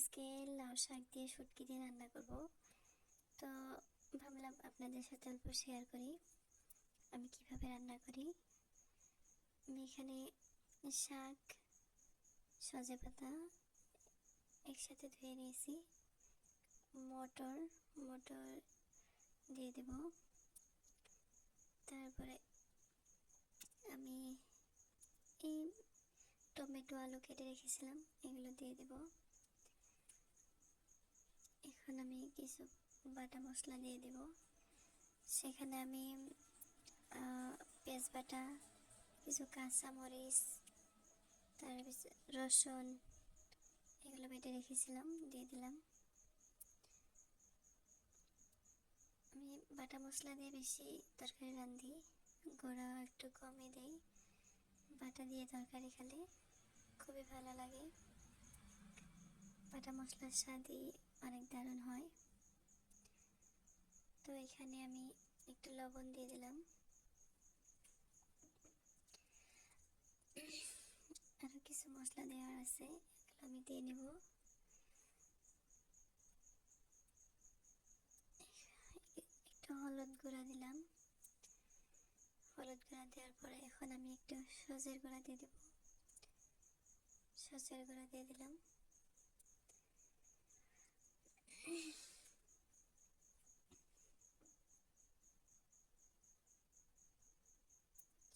আজকে লাউ শাক দিয়ে শুটকি দিয়ে রান্না করব। তো ভাবলাম আপনাদের সাথে অল্প শেয়ার করি, আমি কীভাবে রান্না করি। আমি এখানে শাক, সজে পাতা একসাথে ধুয়ে নিয়েছি। মটর মটর দিয়ে দেব। তারপরে আমি এই টমেটো, আলু কেটে রেখেছিলাম, এগুলো দিয়ে দেব। এখন আমি কিছু বাটা মশলা দিয়ে দেব। সেখানে আমি পেঁয়াজ বাটা কিছু কাঁচা মরিচ তারপর রসুন, এগুলো বেটে রেখেছিলাম, দিয়ে দিলাম। আমি বাটা মশলা দিয়ে বেশি তরকারি রান্ধি, গোড়া একটু কমই দেই। বাটা দিয়ে তরকারি খেলে খুবই ভালো লাগে। বাটা মশলার স্বাদই অনেক দারুণ হয়। তো এখানে আমি একটু লবণ দিয়ে দিলাম। আরও কিছু মশলা দেওয়ার আছে আমি দিয়ে নেব। একটু হলুদ গুঁড়া দিলাম। হলুদ গুঁড়া দেওয়ার পরে এখন আমি একটু সজের গুঁড়া দিয়ে দেব। সজের গুঁড়া দিয়ে দিলাম।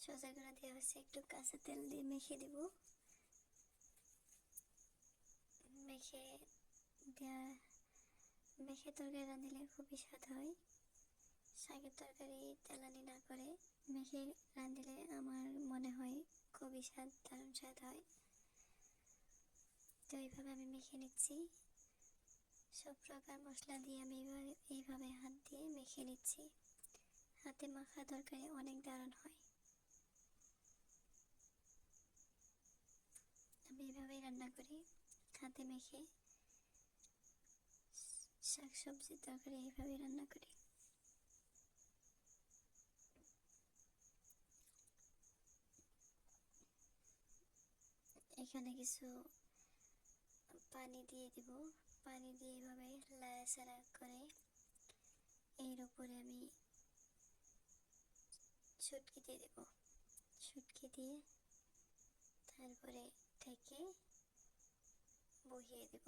সজের গুঁড়া দেওয়া হচ্ছে একটু কাঁচা তেল দিয়ে মেখে দেব মেখে দেওয়া মেখে তরকারি রাঁধলে খুবই স্বাদ হয় শাকের তরকারি তেলানি না করে মেখে রাঁধলে আমার মনে হয় খুবই স্বাদ দারুণ স্বাদ হয় তো এইভাবে আমি মেখে নিচ্ছি সব প্রকার মশলা দিয়ে আমি এইভাবে এইভাবে হাত দিয়ে মেখে নিচ্ছি হাতে মাখা তরকারি অনেক দারুণ হয় আমি এইভাবেই রান্না করি, হাতে মেখে শাক সবজির তরকারি এইভাবেই রান্না করি। এখানে কিছু পানি দিয়ে দিব। পানি দিয়ে এভাবে লাড়াচাড়া করে এর উপরে আমি শুটকি দিয়ে দেব। শুটকি দিয়ে তারপরে থেকে বসিয়ে দেব।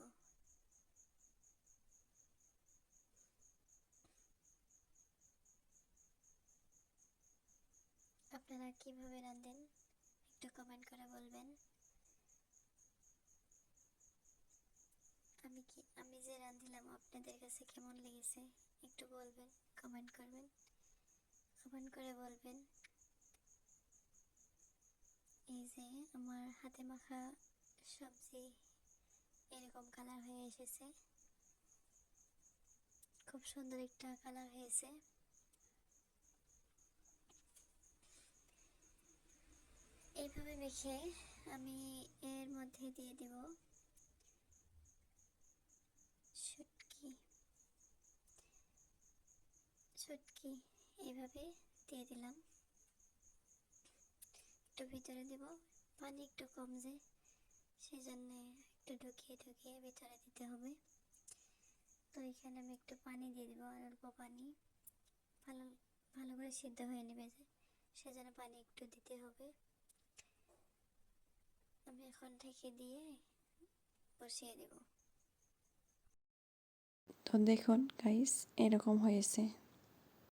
আপনারা কীভাবে রাঁধেন, একটু কমেন্ট করে বলবেন। আমি কি আমি যে রাঁধিলাম, আপনাদের কাছে কেমন লেগেছে, একটু বলবেন কমেন্ট করবেন। কমেন্ট করে বলবেন। এই যে আমার হাতে মাখা সবজি এরকম কালার হয়ে এসেছে। খুব সুন্দর একটা কালার হয়েছে। এইভাবে মেখে আমি এর মধ্যে দিয়ে দেব শুটকি। এইভাবে দিয়ে দিলাম। একটু ভিতরে দেব, পানি একটু কম যে সেই জন্য একটু ঢুকিয়ে ঢুকিয়ে ভিতরে দিতে হবে। তো এখানে আমি একটু পানি দিয়ে দেবো অল্প পানি। ভালো ভালো করে সিদ্ধ হয়ে নেবে যে, সেজন্য পানি একটু দিতে হবে। আমি এখন থেকে দিয়ে বসিয়ে দেব। তো দেখুন গাইস এরকম হয়েছে।